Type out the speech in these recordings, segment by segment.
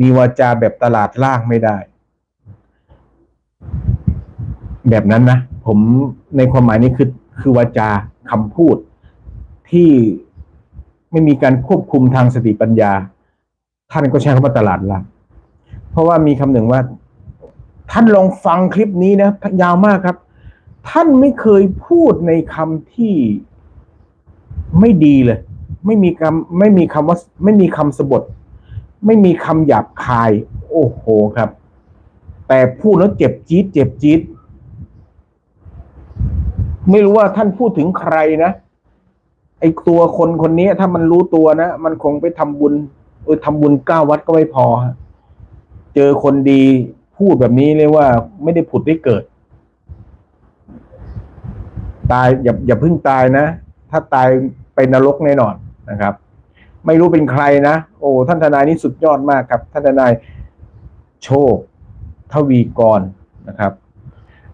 มีวาจาแบบตลาดล่างไม่ได้ แบบนั้นนะ ผมในความหมายนี้คือคือวาจาคำพูด ที่ไม่มีการควบคุมทางสติปัญญา ท่านก็ใช้คำว่าตลาดล่างเพราะว่ามีคำหนึ่งว่า ท่านลองฟังคลิปนี้นะยาวมากครับ ท่านไม่เคยพูดในคำที่ไม่ดีเลย ไม่มีคำไม่มีคำว่า ไม่มีคำสบท ไม่มีคำหยาบคาย โอ้โหครับ แต่พูดแล้วเจ็บจี๊ดเจ็บจี๊ดไม่รู้ว่าท่านพูดถึงใครนะไอตัวคนคนนี้ถ้ามันรู้ตัวนะมันคงไปทำบุญเออทำบุญเก้าวัดก็ไม่พอ เจอคนดีพูดแบบนี้เรียกว่า ไม่ได้ผุดได้เกิด ตายอย่าอย่าเพิ่งตายนะ ถ้าตายไปนรกแน่นอนนะครับ ไม่รู้เป็นใครนะ โอ้ท่านทนายนี่สุดยอดมากครับ ท่านทนายโชคทวีกรนะครับ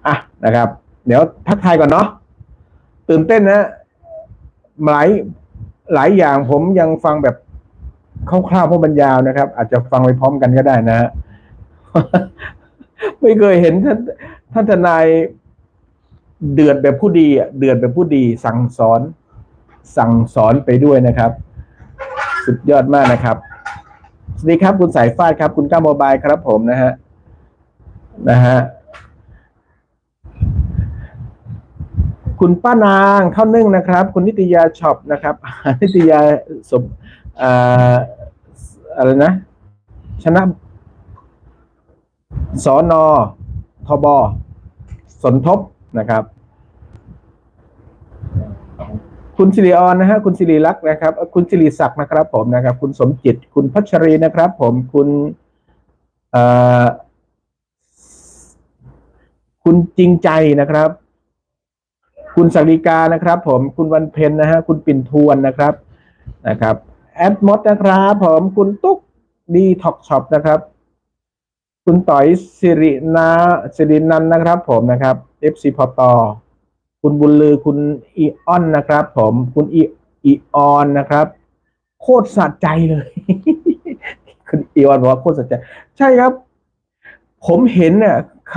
อะนะครับ เดี๋ยวทักทายก่อนเนาะตื่นเต้นนะหลายหลายอย่างผมยังฟังแบบคร่าวๆเพราะบรรยาวนะครับ อาจจะฟังไปพร้อมกันก็ได้นะฮะไม่เคยเห็นท่านท่านทนายเดือดแบบผู้ดีอะเดือดแบบผู้ดีสั่งสอน สั่งสอนไปด้วยนะครับ สุดยอดมากนะครับ สวัสดีครับคุณสายฟาดครับ คุณก้าโมบายครับผมนะฮะนะฮะคุณป้านางข้าวนึ่งนะครับ คุณนิตยาช็อปนะครับ นิตยาสมอ่าอะไรนะ ชนะสอนอทบสนทบนะครับ คุณสิริออนนะฮะคุณสิริลักษ์นะครับ คุณสิริศักดิ์นะครับ ผมนะครับ คุณสมจิต คุณพัชรีนะครับ ผมคุณเอ่อคุณจริงใจนะครับ คุณสักดิกานะครับ ผม คุณวันเพ็ญนะฮะ คุณปิ่นทวนนะครับนะครับแอดมดนะครับผมคุณตุ๊กดีท็อกช็อปนะครับ คุณต่อยสิรินาสิรินันท์นะครับ ผมนะครับ FC พอตอ คุณบุญลือคุณอีออนนะครับ ผมคุณอีอีออนนะครับ โคตรสะใจเลย คุณอีออนบอกว่าโคตรสะใจ ใช่ครับ ผมเห็นเนี่ยค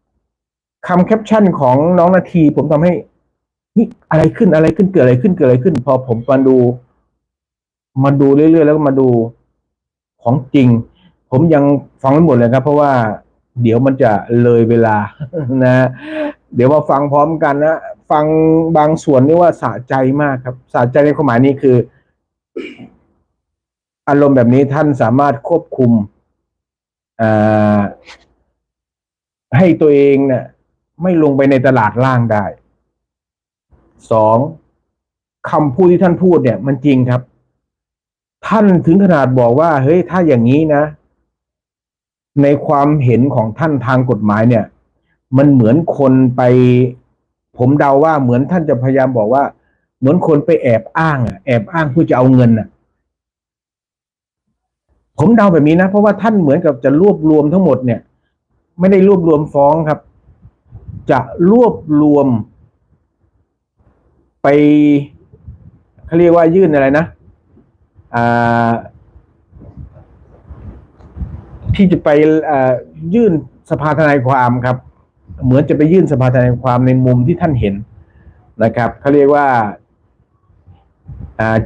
ำคำแคปชั่นของน้องนาที ผมทำให้นี่อะไรขึ้นอะไรขึ้นเกิดอะไรขึ้นเกิดอะไรขึ้น พอผมมาดู มาดูเรื่อยๆแล้วก็มาดูของจริง ผมยังฟังไม่หมดเลยครับ เพราะว่าเดี๋ยวมันจะเลยเวลานะ เดี๋ยวมาฟังพร้อมกันนะฟังบางส่วนนี่ว่าสะใจมากครับสะใจในความหมายนี้คือ อารมณ์แบบนี้ท่านสามารถควบคุมให้ตัวเองเนี่ยไม่ลงไปในตลาดล่างได้สองคำพูดที่ท่านพูดเนี่ย มันจริงครับ ท่านถึงขนาดบอกว่า เฮ้ยถ้าอย่างนี้นะ ในความเห็นของท่านทางกฎหมายเนี่ย มันเหมือนคนไป ผมเดาว่าเหมือนท่านจะพยายามบอกว่า เหมือนคนไปแอบอ้างอะแอบอ้างเพื่อจะเอาเงินอะ ผมเดาแบบนี้นะ เพราะว่าท่านเหมือนกับจะรวบรวมทั้งหมดเนี่ย ไม่ได้รวบรวมฟ้องครับ จะรวบรวม ไปเขาเรียกว่ายื่นอะไรนะอ่าที่จะไปอ่อยื่นสภาทนายความครับ เหมือนจะไปยื่นสภาทนายความในมุมที่ท่านเห็นนะครับเขาเรียกว่า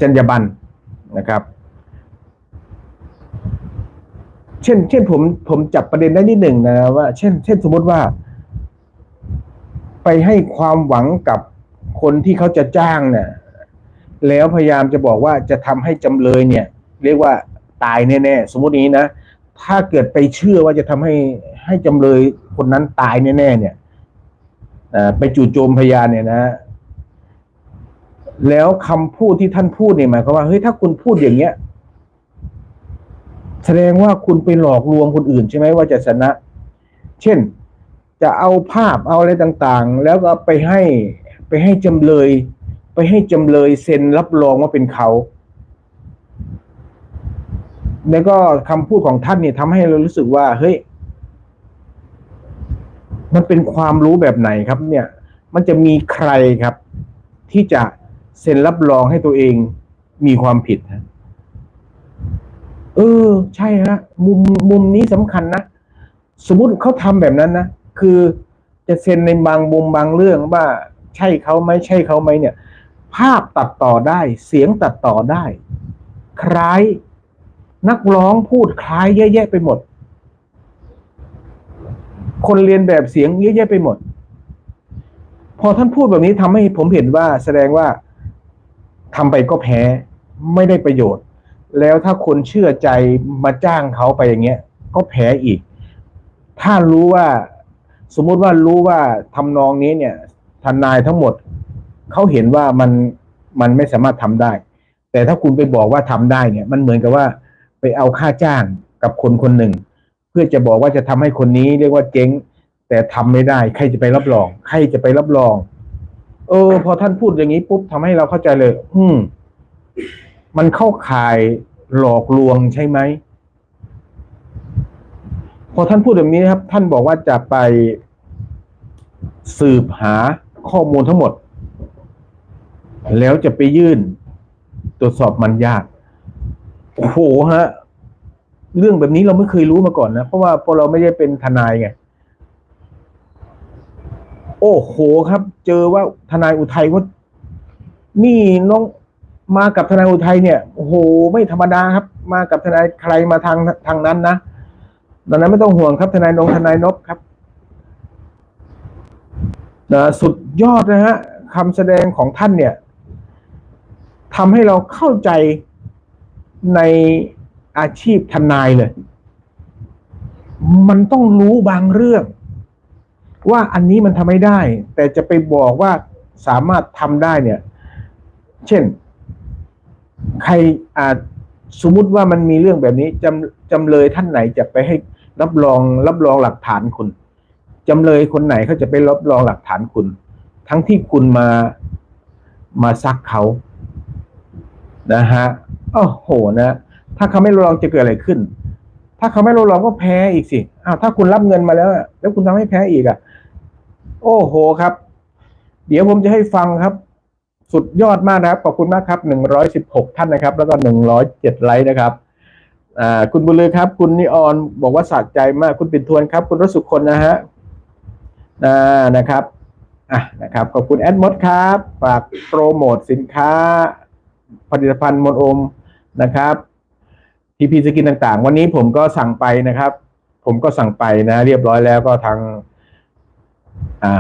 จรรยาบรรณนะครับ เช่น เช่นผมผมจับประเด็นได้นิดหนึ่งนะว่า เช่น เช่นสมมติว่า ไปให้ความหวังกับคนที่เขาจะจ้างเนี่ยแล้วพยายามจะบอกว่าจะทำให้จำเลยเนี่ย เรียกว่าตายแน่ๆสมมตินี้นะ ถ้าเกิดไปเชื่อว่าจะทำให้ ให้จำเลยคนนั้นตายแน่ๆเนี่ยไปจู่โจมพยานเนี่ยนะ แล้วคำพูดที่ท่านพูดเนี่ยหมายความว่าเฮ้ยถ้าคุณพูดอย่างเงี้ย แสดงว่าคุณไปหลอกลวงคนอื่นใช่ไหมว่าจะชนะ เช่นจะเอาภาพเอาอะไรต่างๆ แล้วก็ไปให้ไปให้จำเลย ไปให้จำเลยเซ็นรับรองว่าเป็นเขาแล้วก็คำพูดของท่านเนี่ยทำให้เรารู้สึกว่า เฮ้ย มันเป็นความรู้แบบไหนครับเนี่ย มันจะมีใครครับ ที่จะเซ็นรับรองให้ตัวเองมีความผิดฮะเออ ใช่ฮะมุมมุมนี้สำคัญนะสมมติเขาทำแบบนั้นนะคือจะเซ็นในบางมุมบางเรื่องว่าใช่เขาไหมใช่เขาไหมเนี่ย ภาพตัดต่อได้ เสียงตัดต่อได้ คล้ายนักร้องพูดคล้ายเยอะแยะไปหมด คนเรียนแบบเสียงเยอะแยะไปหมด พอท่านพูดแบบนี้ทำให้ผมเห็นว่าแสดงว่าทำไปก็แพ้ไม่ได้ประโยชน์ แล้วถ้าคนเชื่อใจมาจ้างเขาไปอย่างเงี้ย ก็แพ้อีก ถ้ารู้ว่าสมมุติว่ารู้ว่าทำนองนี้เนี่ยทนายทั้งหมดเขาเห็นว่ามันมันไม่สามารถทำได้ แต่ถ้าคุณไปบอกว่าทำได้เนี่ย มันเหมือนกับว่าไปเอาค่าจ้างกับคนคนหนึ่ง เพื่อจะบอกว่าจะทำให้คนนี้เรียกว่าเจ๊ง แต่ทำไม่ได้ ใครจะไปรับรอง ใครจะไปรับรอง เออ พอท่านพูดอย่างนี้ปุ๊บทำให้เราเข้าใจเลย อืม มันเข้าข่ายหลอกลวงใช่ไหมพอท่านพูดแบบนี้นะครับ ท่านบอกว่าจะไปสืบหาข้อมูลทั้งหมด แล้วจะไปยื่น ตรวจสอบมันยาก โอ้โหฮะ เรื่องแบบนี้เราไม่เคยรู้มาก่อนนะ เพราะว่าพอเราไม่ได้เป็นทนายไง โอ้โหครับ เจอว่าทนายอุทัยว่านี่น้องมากับทนายอุทัยเนี่ยโอ้โห ไม่ธรรมดาครับ มากับทนายใครมาทางทางนั้นนะดังนั้นไม่ต้องห่วงครับ ทนายนงทนายนบครับนะสุดยอดนะฮะคำแสดงของท่านเนี่ยทำให้เราเข้าใจใน อาชีพทนายเลย มันต้องรู้บางเรื่อง ว่าอันนี้มันทำไม่ได้ แต่จะไปบอกว่าสามารถทำได้เนี่ย เช่น ใครอาจสมมติว่ามันมีเรื่องแบบนี้จำจำเลยท่านไหนจะไปให้รับรองรับรองหลักฐานคุณจำเลยคนไหนเขาจะไปรับรองหลักฐานคุณ ทั้งที่คุณมามาซักเขานะฮะโอ้โหนะ ถ้าเขาไม่รับรองจะเกิดอะไรขึ้น ถ้าเขาไม่รับรองก็แพ้อีกสิอ้าวถ้าคุณรับเงินมาแล้ว แล้วคุณทำให้แพ้อีกอะ โอ้โหครับ เดี๋ยวผมจะให้ฟังครับ สุดยอดมากนะครับ ขอบคุณมากครับหนึ่งร้อยสิบหกท่านนะครับ แล้วก็หนึ่งร้อยเจ็ดไลค์นะครับอ่าคุณบุญลือครับ คุณนิออนบอกว่าสะใจมากคุณปิ่นทวนครับ คุณรสุคนนะฮะอ่านะครับอะนะครับ ขอบคุณแอดมดครับ ฝากโปรโมทสินค้า ผลิตภัณฑ์มนโอมนะครับ ทีพีสกินต่างๆ วันนี้ผมก็สั่งไปนะครับ ผมก็สั่งไปนะ เรียบร้อยแล้วก็ทาง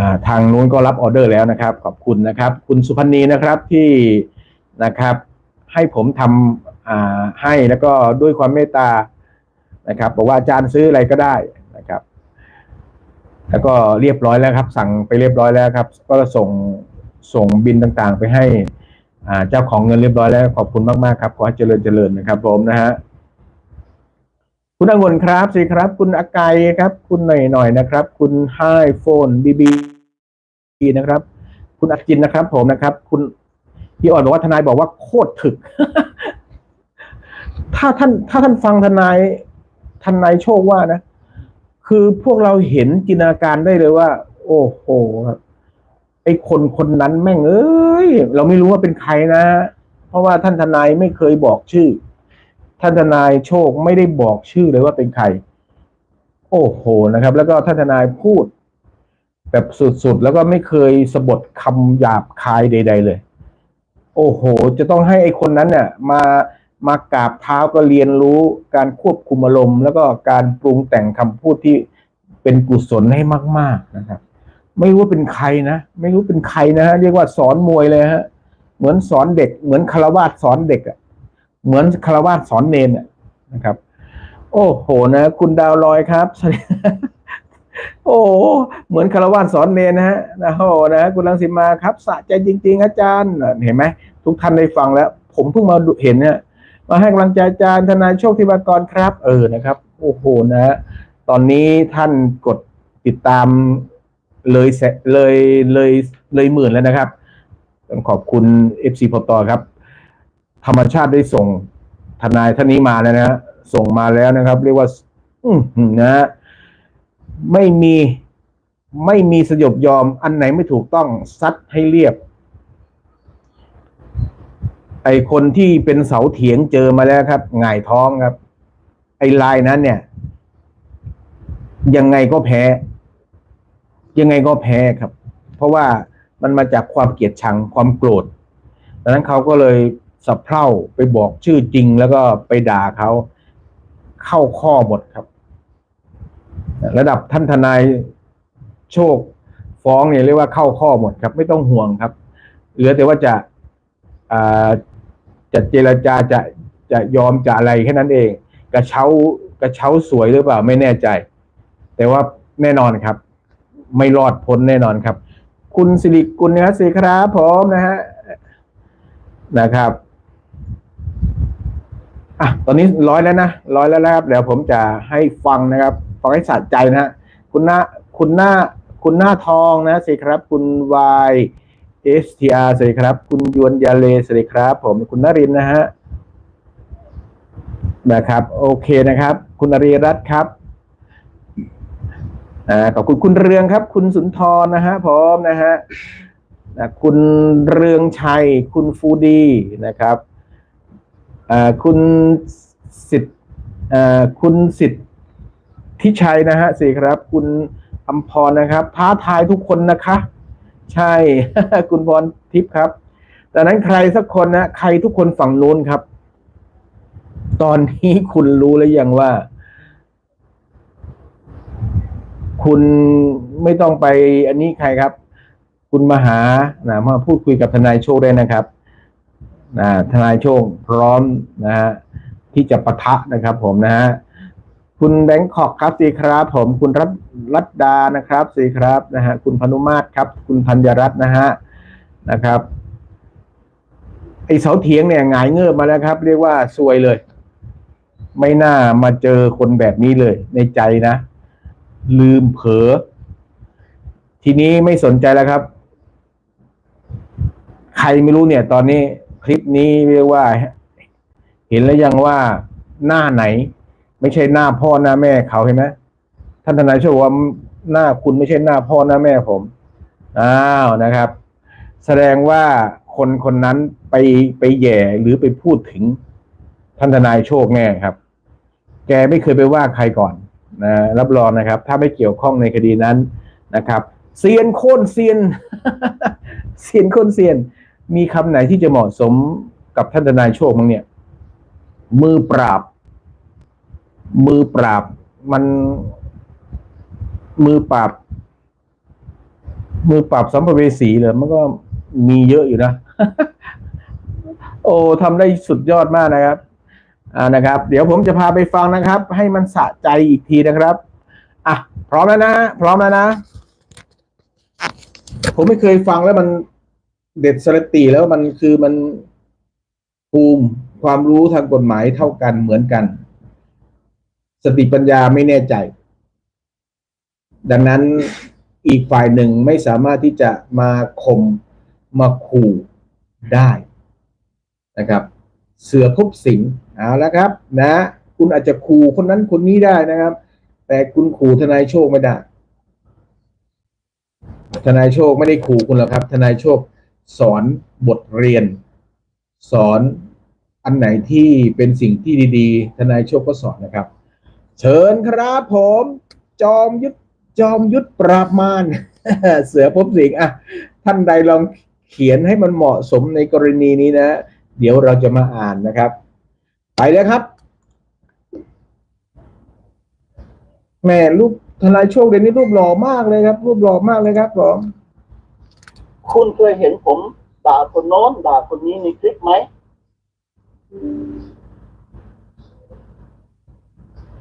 าทางนู้นก็รับออเดอร์แล้วนะครับ ขอบคุณนะครับ คุณสุพันธ์นีนะครับที่นะครับให้ผมทำให้แล้วก็ด้วยความเมตตานะครับบอกว่าอาจารย์ซื้ออะไรก็ได้นะครับ แล้วก็เรียบร้อยแล้วครับ สั่งไปเรียบร้อยแล้วครับ ก็ส่งส่งบินต่างๆ ไปให้เจ้าของเงินเรียบร้อยแล้ว ขอบคุณมากๆครับขอให้เจริญเจริญนะครับผมนะฮะ คุณองุ่นครับสวัสดีครับ คุณอากายครับ คุณหน่อยหน่อยๆนะครับ คุณไฮโฟนบีบีนะครับ คุณอัจจินนะครับ ผมนะครับ คุณพี่อ่อนบอกว่าทนายบอกว่าโคตรถึก ถ้าท่าน ถ้าท่านฟังทนายทนายโชคว่านะ คือพวกเราเห็นจินตนาการได้เลยว่า โอ้โหครับไอคนคนนั้นแม่งเอ้ย เราไม่รู้ว่าเป็นใครนะ เพราะว่าท่านทนายไม่เคยบอกชื่อ ท่านทนายโชคไม่ได้บอกชื่อเลยว่าเป็นใคร โอ้โหนะครับ แล้วก็ท่านทนายพูด แบบสุดๆ แล้วก็ไม่เคยสะบดคำหยาบคายใด ๆ เลย โอ้โห จะต้องให้ไอ้คนนั้นเนี่ยมามากราบเท้าก็เรียนรู้การควบคุมอารมณ์ แล้วก็การปรุงแต่งคำพูดที่เป็นกุศลให้มาก ๆนะครับ ไม่รู้เป็นใครนะ ไม่รู้เป็นใครนะฮะเรียกว่าสอนมวยเลยฮะ เหมือนสอนเด็ก เหมือนคารวาสสอนเด็กอะ เหมือนคารวาสสอนเนนนะครับ โอ้โหนะ คุณดาวลอยครับ โอ้เหมือนคารวาสสอนเนนนะฮะนะโอ้โหนะคุณรังสิมาครับสะใจจริง ๆ อาจารย์เห็นไหมทุกท่านได้ฟังแล้ว ผมเพิ่งมาเห็นเนี่ยมาให้กำลังใจอาจารย์ทนายโชคธิบากรครับ เออนะครับ โอ้โหนะ ตอนนี้ท่านกดติดตามเลยแสเลยเลยเลยหมื่นแล้วนะครับต้องขอบคุณเอฟซีพอตอครับ ธรรมชาติได้ส่งทนายท่านนี้มาแล้วนะฮะส่งมาแล้วนะครับ เรียกว่า อืนะฮะไม่มีไม่มีสยบยอมอันไหนไม่ถูกต้องซัดให้เรียบ ไอคนที่เป็นเสาเถียงเจอมาแล้วครับหงายท้องครับ ไอ้ลายนั้นเนี่ย ยังไงก็แพ้ ยังไงก็แพ้ครับ เพราะว่ามันมาจากความเกลียดชังความโกรธดังนั้นเขาก็เลย สับเพร่าไปบอกชื่อจริงแล้วก็ไปด่าเขาเข้าข้อหมดครับ ระดับท่านทนายโชคฟ้องเนี่ยเรียกว่าเข้าข้อหมดครับ ไม่ต้องห่วงครับ เหลือแต่ว่าจะาจะเจรจาจะจะยอมจะอะไรแค่นั้นเอง กระเช้ากระเช้าสวยหรือเปล่าไม่แน่ใจ แต่ว่าแน่นอนครับ ไม่รอดพ้นแน่นอนครับ คุณสิริกุลนะครับสิครับผมนะฮะนะครับ อะตอนนี้ร้อยแล้วนะร้อยแล้วนะครับเดี๋ยวผมจะให้ฟังนะครับฟังให้สะใจนะฮะคุณหน้าคุณหน้าคุณหน้าทองนะสิครับ คุณวายเอสทีอาร์สวัสดีครับ คุณยวนยาเลสวัสดีครับ ผมคุณนรินนะฮะนะครับ โอเคนะครับ คุณอริรัตน์ครับอ่าขอบคุณคุณเรืองครับ คุณสุนทรนะฮะพร้อมนะฮะนะคุณเรืองชัย คุณฟูดีนะครับ คุณสิทธิ์คุณสิทธิ์ทิชัยนะฮะสิครับ คุณอัมพรนะครับ ท้าทายทุกคนนะคะ ใช่ คุณพรทิพย์ครับดังนั้นใครสักคนนะใครทุกคนฝั่งนู้นครับ ตอนนี้คุณรู้แล้วยังว่า คุณไม่ต้องไป อันนี้ใครครับ คุณมาหานะมาพูดคุยกับทนายโชคได้นะครับ นะทนายโชคพร้อมนะฮะที่จะปะทะนะครับผมนะฮะคุณแบงคอกครับสีครับผมคุณรัตรัตดานะครับสีครับนะฮะคุณพนุมาตรครับ คุณธัญรัตน์นะฮะนะครับไอเสาเถียงเนี่ยหงายเงือบมาแล้วครับ เรียกว่าซวยเลย ไม่น่ามาเจอคนแบบนี้เลย ในใจนะ ลืมเผลอทีนี้ไม่สนใจแล้วครับ ใครไม่รู้เนี่ย ตอนนี้ คลิปนี้เรียกว่า เห็นแล้วยังว่าหน้าไหน ไม่ใช่หน้าพ่อหน้าแม่เขาเห็นไหมท่านทนายช่วยว่าหน้าคุณไม่ใช่หน้าพ่อหน้าแม่ผมอ้าวนะครับ แสดงว่าคนคนนั้นไปไปแย่หรือไปพูดถึงท่านทนายโชคแน่ครับ แกไม่เคยไปว่าใครก่อนนะรับรองนะครับ ถ้าไม่เกี่ยวข้องในคดีนั้นนะครับเซียนโค่นเซียนเซียนโค่นเซียน มีคำไหนที่จะเหมาะสมกับท่านทนายโชคมั้งเนี่ย มือปราบ มือปราบมันมือปราบ มือปราบสัมภเวสีเลยมันก็มีเยอะอยู่นะ โอ้ทำได้สุดยอดมากนะครับ อ่านะครับ เดี๋ยวผมจะพาไปฟังนะครับ ให้มันสะใจอีกทีนะครับอะพร้อมแล้วนะพร้อมแล้วนะ ผมไม่เคยฟังแล้วมัน เด็ดสรติแล้วมันคือมันภูมิความรู้ทางกฎหมายเท่ากันเหมือนกัน สติปัญญาไม่แน่ใจ ดังนั้นอีกฝ่ายหนึ่งไม่สามารถที่จะมาข่มมาขู่ได้นะครับ เสือพบสิงเอาแล้วครับ นะ คุณอาจจะขู่คนนั้นคนนี้ได้นะครับ แต่คุณขู่ทนายโชคไม่ได้ ทนายโชคไม่ได้ขู่คุณหรอกครับ ทนายโชค สอนบทเรียน สอนอันไหนที่เป็นสิ่งที่ดี ๆ ทนายโชคก็สอนนะครับ เชิญครับผม จอมยุทธจอมยุทธปราบมารเสือพบสิงอะท่านใดลองเขียนให้มันเหมาะสมในกรณีนี้นะ เดี๋ยวเราจะมาอ่านนะครับ ไปเลยครับ แม่รูปทนายโชคเดี๋ยวนี้รูปหล่อมากเลยครับ รูปหล่อมากเลยครับผม คุณเคยเห็นผมด่าคนโน้นด่าคนนี้ในคลิปไหม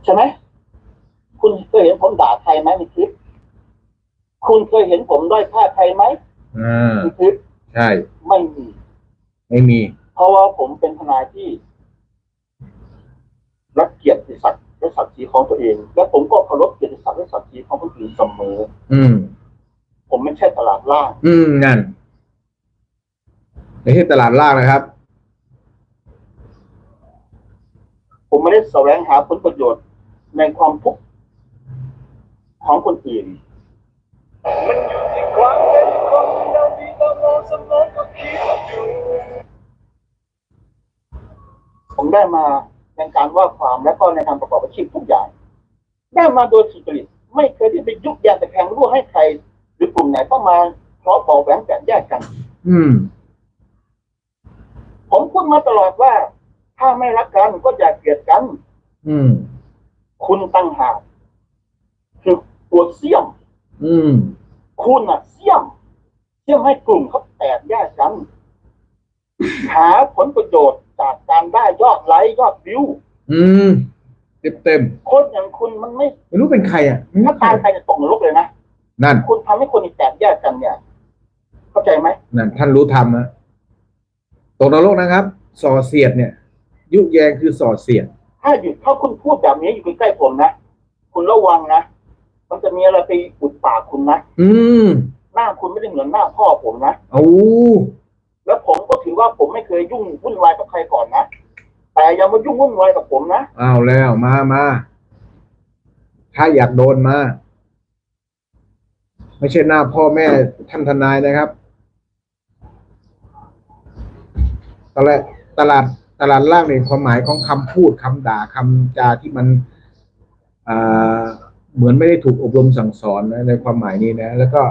ใช่ไหม คุณเคยเห็นผมด่าใครไหมในคลิป คุณเคยเห็นผมด้อยค่าใครไหมอ่าในคลิป ใช่ ไม่มี ไม่มี เพราะว่าผมเป็นทนายที่ รักเกียรติศักดิ์และศักดิ์ศรีของตัวเอง และผมก็เคารพเกียรติศักดิ์และศักดิ์ศรีของคนอื่นเสมอ อืม ผมไม่ใช่ตลาดล่าง อืมนั่นไม่ใช่ตลาดล่างนะครับ ผมไม่ได้แสวงหาผลประโยชน์ในความทุกข์ของคนอื่น มันอยู่ที่ความเป็นคนเรามีตลอดสมองก็คิดอยู่ผมได้มาในการว่าความและก็ในการประกอบอาชีพทุกอย่าง ได้มาโดยสุจริตไม่เคยที่ไปยุยงแต่แทงรั่วให้ใครห รือกลุ่มไหนเข้ามาเพราะบอกแหวงแตกแยกกัน อืม ผมพูดมาตลอดว่า ถ้าไม่รักกันก็อย่าเกลียดกัน อืม คุณตั้งหากคือตัวเสี่ยม อืม คุณอะเสี่ยมเสี่ยมให้กลุ่มเขาแตกแยกกัน หาผลประโยชน์จากการได้ยอดไลค์ยอดวิว อืม เต็มเต็มคนอย่างคุณมันไม่ ๆไม่รู้เป็นใครอะถ้าตายไปจะตกนรกเลยนะ นั่น คุณทำให้คนแตกแยกกันเนี่ย เข้าใจไหมนั่น ท่านรู้ธรรมนะตกนรกนะครับ ส่อเสียดเนี่ย ยุแยงคือส่อเสียด ถ้าอยู่ถ้าคุณพูดแบบนี้อยู่ใกล้ๆผมนะ คุณระวังนะ มันจะมีอะไรไปอุดปากคุณนะ อืม หน้าคุณไม่ได้เหมือนหน้าพ่อผมนะเอาแล้วผมก็ถือว่าผมไม่เคยยุ่งวุ่นวายกับใครก่อนนะ แต่อย่ามายุ่งวุ่นวายกับผมนะเอาแล้วมามา ถ้าอยากโดนมา ไม่ใช่หน้าพ่อแม่ท่านทนายนะครับ ตลาดตลาดตลาดล่างเนี่ยความหมายของคำพูดคำด่าคำจาที่มันอ่าเหมือนไม่ได้ถูกอบรมสั่งสอนนะในความหมายนี้นะ แล้วก็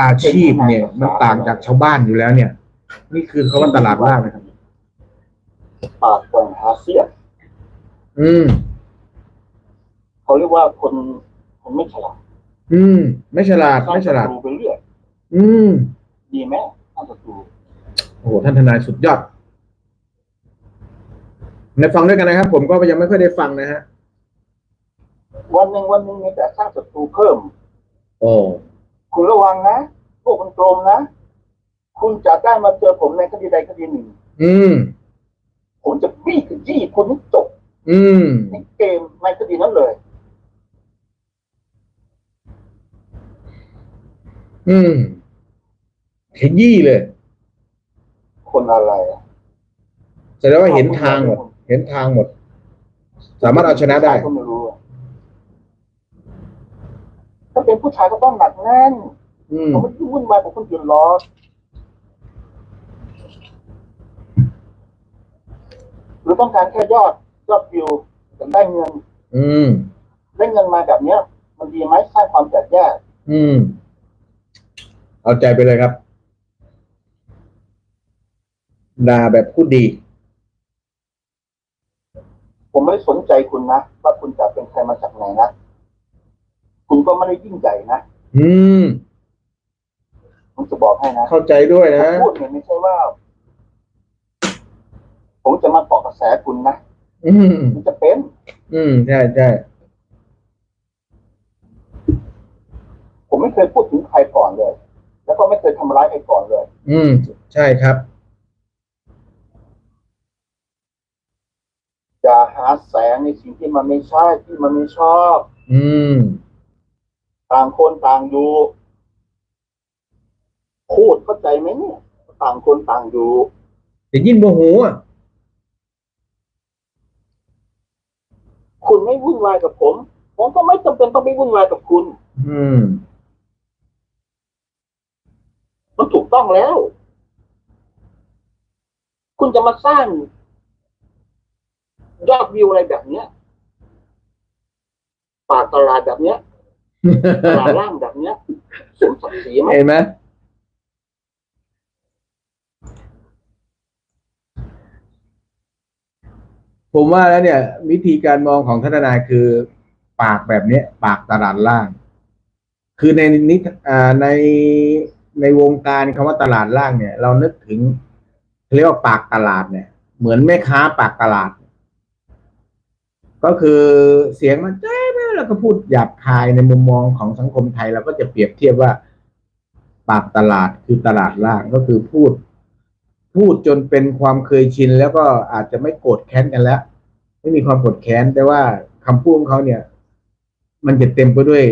อาชีพเนี่ย มันต่างจากชาวบ้านอยู่แล้วเนี่ย นี่คือคาว่าตลาดล่างนะครับปากกว่างหาเสียงอืมเขาเรียกว่าคนคนไม่ฉลาด อืม ไม่ฉลาด สร้างไม่ฉลาดศัตรูไปเรื่อยอืม ดีไหมสร้างศัตรูโอ้โห ท่านทนายสุดยอดในฟังด้วยกันนะครับ ผมก็ยังไม่ค่อยได้ฟังนะฮะวันหนึ่งวันหนึ่งมีแต่สร้างศัตรูเพิ่ม โอ้คุณระวังนะพวกมันโกงนะ คุณจะได้มาเจอผมในคดีใดคดีหนึ่ง อืม ผมจะบี้ขยี้คุณให้จบอืม ในเกมในคดีนั้นเลย อืมขยี้เลย คนอะไรอะแสดงว่าเห็นทางหมด เห็นทางหมด สามารถเอาชนะได้ ก็ไม่รู้อะถ้าเป็นผู้ชายก็ต้องหนักแน่นอืม เขาไม่ได้วุ่นวายกับคนอื่นหรอกหรือต้องการแค่ยอดยอดวิวแต่ได้เงิน อืม ได้เงินมาแบบเนี้ย มันดีไหมสร้างความแตกแยก อืม เอาใจไปเลยครับ ด่าแบบพูดดี ผมไม่ได้สนใจคุณนะ ว่าคุณจะเป็นใครมาจากไหนนะ คุณก็ไม่ได้ยิ่งใหญ่นะ อืม ผมจะบอกให้นะเข้าใจด้วยผมนะพูดเนี่ยไม่ใช่ว่า ผมจะมาเกาะกระแสคุณนะ อืม มันจะเป็น อืม ใช่ใช่ผมไม่เคยพูดถึงใครก่อนเลย แล้วก็ไม่เคยทำร้ายใครก่อนเลย อืม ใช่ครับ อย่าหาแสงในสิ่งที่มันไม่ใช่ที่มันไม่ชอบ อืม ต่างคนต่างอยู่พูดเข้าใจไหมเนี่ย ต่างคนต่างอยู่แต่ยินโมโหอะคุณไม่วุ่นวายกับผม ผมก็ไม่จำเป็นต้องไปวุ่นวายกับคุณ อืม มันถูกต้องแล้ว คุณจะมาสร้างยอดวิวอะไรแบบเนี้ยปากตลาดแบบเนี้ยตลาดล่างแบบเนี้ยสมศักดิ์ศรีไหมเห็นไหมผมว่าแล้วเนี่ย วิธีการมองของท่านทนายคือ ปากแบบเนี้ย ปากตลาดล่าง คือในนิทอ่าใน ในวงการคำว่าตลาดล่างเนี่ย เรานึกถึงเรียกว่าปากตลาดเนี่ย เหมือนแม่ค้าปากตลาด ก็คือเสียงมันเจ๊ไปแล้วก็พูดหยาบคายในมุมมองของสังคมไทยเราก็จะเปรียบเทียบว่า ปากตลาดคือตลาดล่างก็คือพูด พูดจนเป็นความเคยชิน แล้วก็อาจจะไม่โกรธแค้นกันแล้ว ไม่มีความโกรธแค้น แต่ว่าคำพูดของเขาเนี่ย มันจะเต็มไปด้วย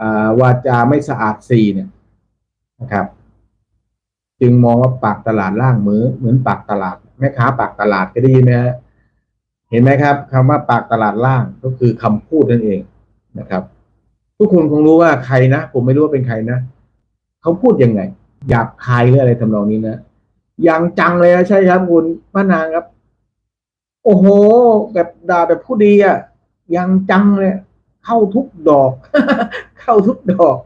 อ่าวาจาไม่สะอาดสีเนี่ย นะครับ จึงมองว่าปากตลาดล่างเหมือนเหมือนปากตลาดแม่ค้าปากตลาดก็ได้ยินไหมฮะเห็นไหมครับคำว่าปากตลาดล่างก็คือคำพูดนั่นเองนะครับ ทุกคนคงรู้ว่าใครนะผมไม่รู้ว่าเป็นใครนะเขาพูดยังไงหยาบคายหรืออะไรทำนองนี้นะอย่างจังเลยนะใช่ครับคุณป้านางครับ โอ้โห แบบด่าแบบผู้ดีอะยังจังเลยเข้าทุกดอก เข้าทุกดอก